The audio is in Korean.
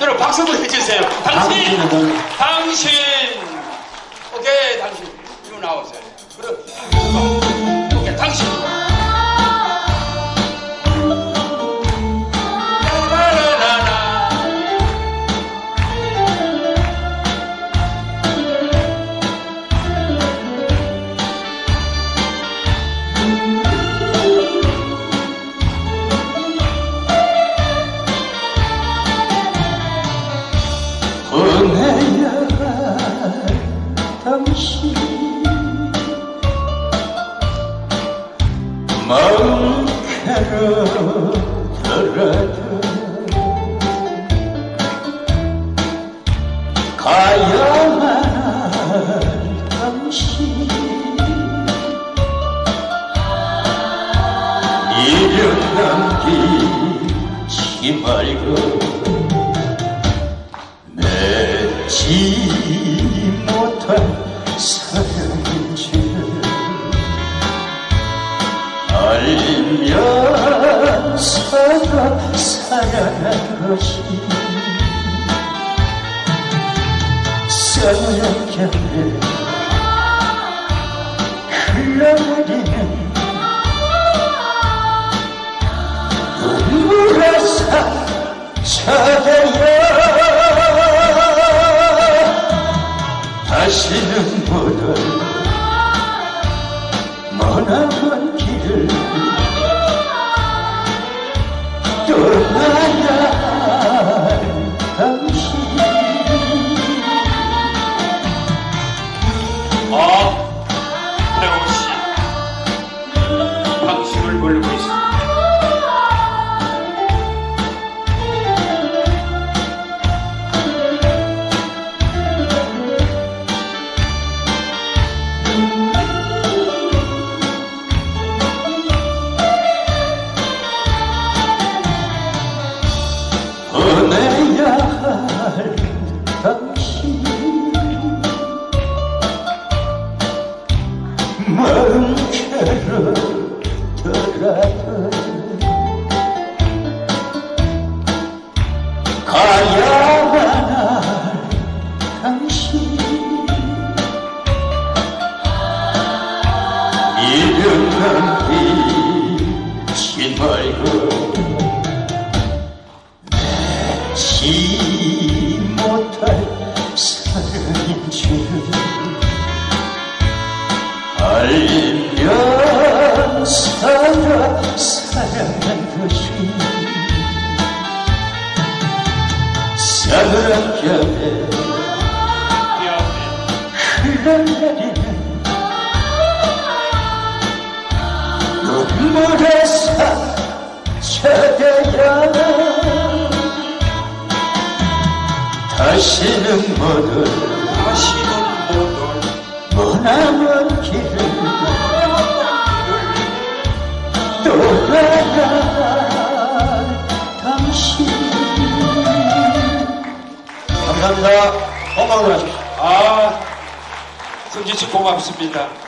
여러분 박수 한번 해주세요. 당신, 당신. 오케이, 당신. 이리 나오세요. 그럼, 오케이, 당신. 가야만 할 당신 미련 남기지 말고 맺지 못한 사랑인 줄 알면서도 사랑한 것이 서럽게 흘러내리는 눈물의 상처들여 다시는 못올 머나먼 길을 떠 미련 남기지 말고 지 못할 사랑인 줄 알면서도 사랑한 것이 싸늘하게 흘러내리 눈물의 상처되어 다시는 못올 다시는 못올 머나먼 길을 떠나갈 당신 감사합니다 건강을 하십시오 아, 승진 씨 고맙습니다.